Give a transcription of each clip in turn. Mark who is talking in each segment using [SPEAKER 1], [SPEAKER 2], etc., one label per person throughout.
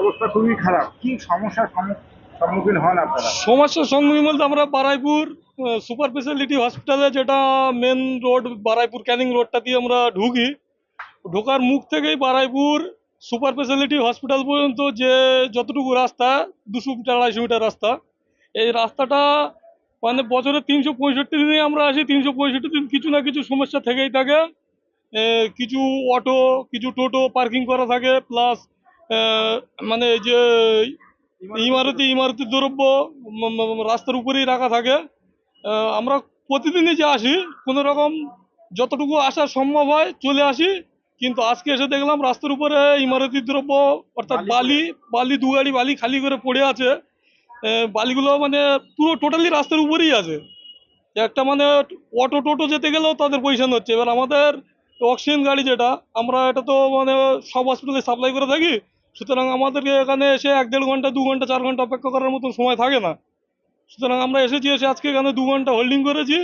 [SPEAKER 1] অবস্থা খুবই খারাপ। কি সমস্যার সম্মুখীন হন আপনারা?
[SPEAKER 2] সমস্যার সম্মুখীন বলতে আমরা বারাইপুর সুপার স্পেশালিটি হসপিটালে যেটা মেন রোড, বারাইপুর ক্যানিং রোডটা দিয়ে আমরা ঢুকি। ঢোকার মুখ থেকেই বারাইপুর সুপার স্পেশালিটি হসপিটাল পর্যন্ত যে যতটুকু রাস্তা, দুশো মিটার, আড়াইশো মিটার রাস্তা, এই রাস্তাটা মানে বছরে তিনশো পঁয়ষট্টি দিনে আমরা আসি, তিনশো পঁয়ষট্টি দিন কিছু না কিছু সমস্যা থেকেই থাকে। কিছু অটো, কিছু টোটো পার্কিং করা থাকে, প্লাস মানে এই যে ইমারতি ইমারতি দ্রব্য রাস্তার উপরেই রাখা থাকে। আমরা প্রতিদিনই যে আসি কোনো রকম যতটুকু আসা সম্ভব হয় চলে আসি। কিন্তু আজকে এসে দেখলাম রাস্তার উপরে ইমারতি দ্রব্য অর্থাৎ বালি বালি দু গাড়ি বালি খালি করে পড়ে আছে। বালিগুলো মানে পুরো টোটালি রাস্তার উপরেই আছে। একটা মানে অটো টোটো যেতে গেলেও তাদের পয়সা হচ্ছে। এবার আমাদের অক্সিজেন গাড়ি যেটা আমরা এটা তো মানে সব হসপিটালে সাপ্লাই করে থাকি। সুতরাং আমাদেরকে এখানে এসে এক দেড় ঘণ্টা দু ঘণ্টা চার ঘণ্টা অপেক্ষা করার মতন সময় থাকে না। সুতরাং আমরা এসেছি এসে আজকে এখানে দু ঘণ্টা হোল্ডিং করেছি।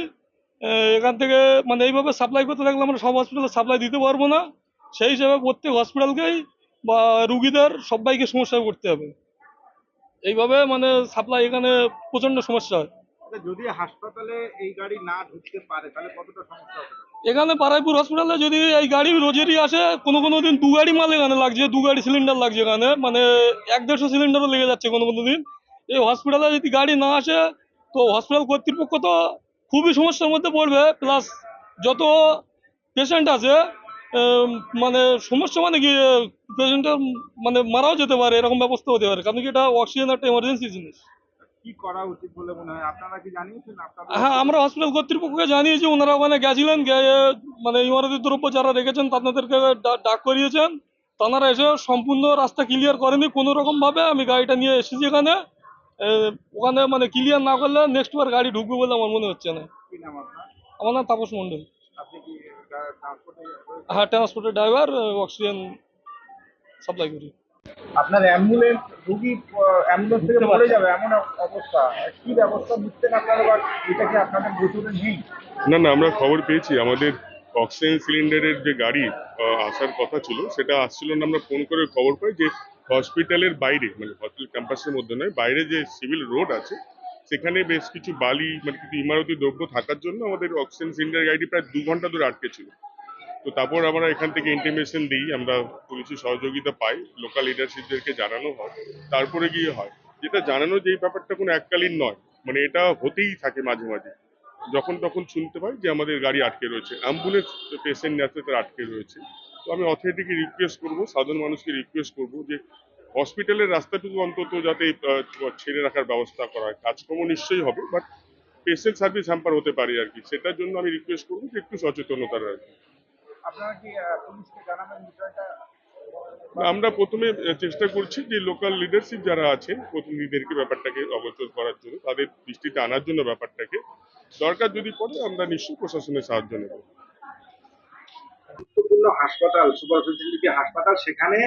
[SPEAKER 2] এখান থেকে মানে এইভাবে সাপ্লাই করতে থাকলে আমরা সব হসপিটালে সাপ্লাই দিতে পারব না। সেই হিসাবে প্রত্যেক হসপিটালকেই বা রুগীদের সবাইকে সমস্যায় করতে হবে। এইভাবে মানে সাপ্লাই এখানে প্রচণ্ড সমস্যা হয়।
[SPEAKER 1] আচ্ছা, যদি হাসপাতালে এই গাড়ি না ঢুকতে পারে তাহলে কতটা সমস্যা হবে?
[SPEAKER 2] এখানে বারাইপুর হসপিটালে যদি এই গাড়ি রোজেরই আসে, কোনো কোনো দিন দু গাড়ি মাল এখানে লাগছে, দু গাড়ি সিলিন্ডার লাগছে এখানে মানে এক দেড়শো সিলিন্ডারও লেগে যাচ্ছে কোনো কোনো দিন। এই হসপিটালে যদি গাড়ি না আসে, তো হসপিটাল কর্তৃপক্ষ তো খুবই সমস্যার মধ্যে পড়বে প্লাস যত পেশেন্ট আছে মানে সমস্যা মানে কি পেশেন্টের মানে মারাও যেতে পারে, এরকম ব্যবস্থা হতে পারে। কারণ কি এটা অক্সিজেন একটা এমার্জেন্সি জিনিস।
[SPEAKER 1] করা উচিত বলে মনে হয়? আপনারা কি জানিয়েছেন?
[SPEAKER 2] হ্যাঁ আমরা হসপিটাল কর্তৃপক্ষকে জানিয়েছি ওনারা ওখানে গেছিলেন গিয়ে মানে ইমারতি দ্রব্য যারা রেখেছেন তাদেরকে ডাক করিয়েছেন। তারা এসে সম্পূর্ণ রাস্তা ক্লিয়ার করেনি। কোনো রকম ভাবে আমি গাড়িটা নিয়ে এসেছি এখানে। ওখানে মানে ক্লিয়ার না করলে নেক্সট বার গাড়ি ঢুকবে বলে আমার মনে হচ্ছে না। আমার নাম তাপস মণ্ডল।
[SPEAKER 1] ট্রান্সপোর্টে
[SPEAKER 2] হ্যাঁ ট্রান্সপোর্টের ড্রাইভার অক্সিজেন সাপ্লাই করি।
[SPEAKER 1] আপনার অ্যাম্বুলেন্স রুগী অ্যাম্বুলেন্স থেকে পড়ে যাবে এমন অবস্থা। কি ব্যবস্থা নিচ্ছেন আপনারা বা এটা কি আপনাদের গোচরে নেই?
[SPEAKER 3] না না আমরা খবর পেয়েছি। আমাদের অক্সিজেন সিলিন্ডারের যে গাড়ি আসার কথা ছিল সেটা আসছিল না আমরা ফোন করে খবর পাই যে হসপিটালের বাইরে মানে হসপিটাল ক্যাম্পাসের মধ্যে নয় বাইরে যে সিভিল রোড আছে সেখানে বেশ কিছু বালি মানে কিছু ইমারতি দ্রব্য থাকার জন্য আমাদের অক্সিজেন সিলিন্ডার গাড়িটি প্রায় দু ঘণ্টা ধরে আটকে ছিল। তো তারপর আমরা এখান থেকে ইন্টিমেশন দিই, আমরা পুলিশের সহযোগিতা পাই লোকাল লিডারশিপদেরকে জানানো হয়। তারপরে গিয়ে হয়, যেটা জানানো যে ব্যাপারটা কোনো এককালীন নয় মানে এটা হতেই থাকে মাঝে মাঝে। যখন তখন শুনতে পাই যে আমাদের গাড়ি আটকে রয়েছে অ্যাম্বুলেন্স পেশেন্ট আছে তারা আটকে রয়েছে। তো আমি অথরিটিকে রিকোয়েস্ট করব, সাধারণ মানুষকে রিকোয়েস্ট করব যে হসপিটালের রাস্তাটুকু অন্তত যাতে ছেড়ে রাখার ব্যবস্থা করা হয়। কাজকর্ম নিশ্চয়ই হবে বাট পেশেন্ট সার্ভিস হ্যাম্পার হতে পারে আর কি। সেটার জন্য আমি রিকোয়েস্ট করব যে একটু সচেতনতা রাখবে
[SPEAKER 1] কি। আহ, পুলিশকে জানাবেন বিষয়টা?
[SPEAKER 3] আমরা প্রথমে চেষ্টা করছি যে লোকাল লিডারশিপ যারা আছেন প্রতিনিধিদেরকে ব্যাপারটাকে অবচল করার জন্য তাদের দৃষ্টিতে আনার জন্য ব্যাপারটাকে। দরকার যদি পড়ে আমরা নিশ্চয়ই প্রশাসনের সাহায্য নেব।
[SPEAKER 1] গুরুত্বপূর্ণ হাসপাতাল সুপার হাসপাতাল সেখানে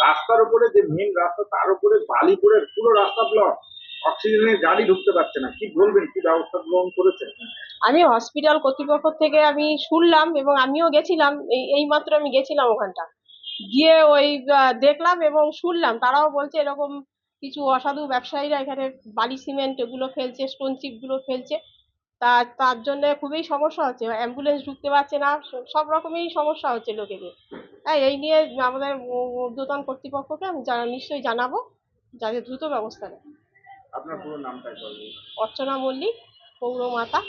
[SPEAKER 1] রাস্তার উপরে যে মেন রাস্তা তার উপরে বালি পড়ে পুরো রাস্তা ব্লক অক্সিজেনের গাড়ি ঢুকতে পারছে না। কি বলবেন? কি ব্যবস্থা গ্রহণ করেছেন?
[SPEAKER 4] আমি হসপিটাল কর্তৃপক্ষ থেকে আমি শুনলাম এবং আমিও গেছিলাম এই এইমাত্র আমি গেছিলাম ওখানটা। গিয়ে ওই দেখলাম এবং শুনলাম তারাও বলছে এরকম কিছু অসাধু ব্যবসায়ীরা এখানে বালি সিমেন্ট এগুলো ফেলছে স্টোন চিপগুলো ফেলছে। তা তার জন্য খুবই সমস্যা হচ্ছে অ্যাম্বুলেন্স ঢুকতে পারছে না সব রকমই সমস্যা হচ্ছে লোকেদের। হ্যাঁ এই নিয়ে আমাদের ঊর্ধ্বতন কর্তৃপক্ষকে আমি জানা- নিশ্চয়ই জানাব যাতে দ্রুত ব্যবস্থা নেয়।
[SPEAKER 1] আপনার পুরো নামটা
[SPEAKER 4] অর্চনা মল্লিক পৌরমাতা।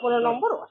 [SPEAKER 4] por el hombro.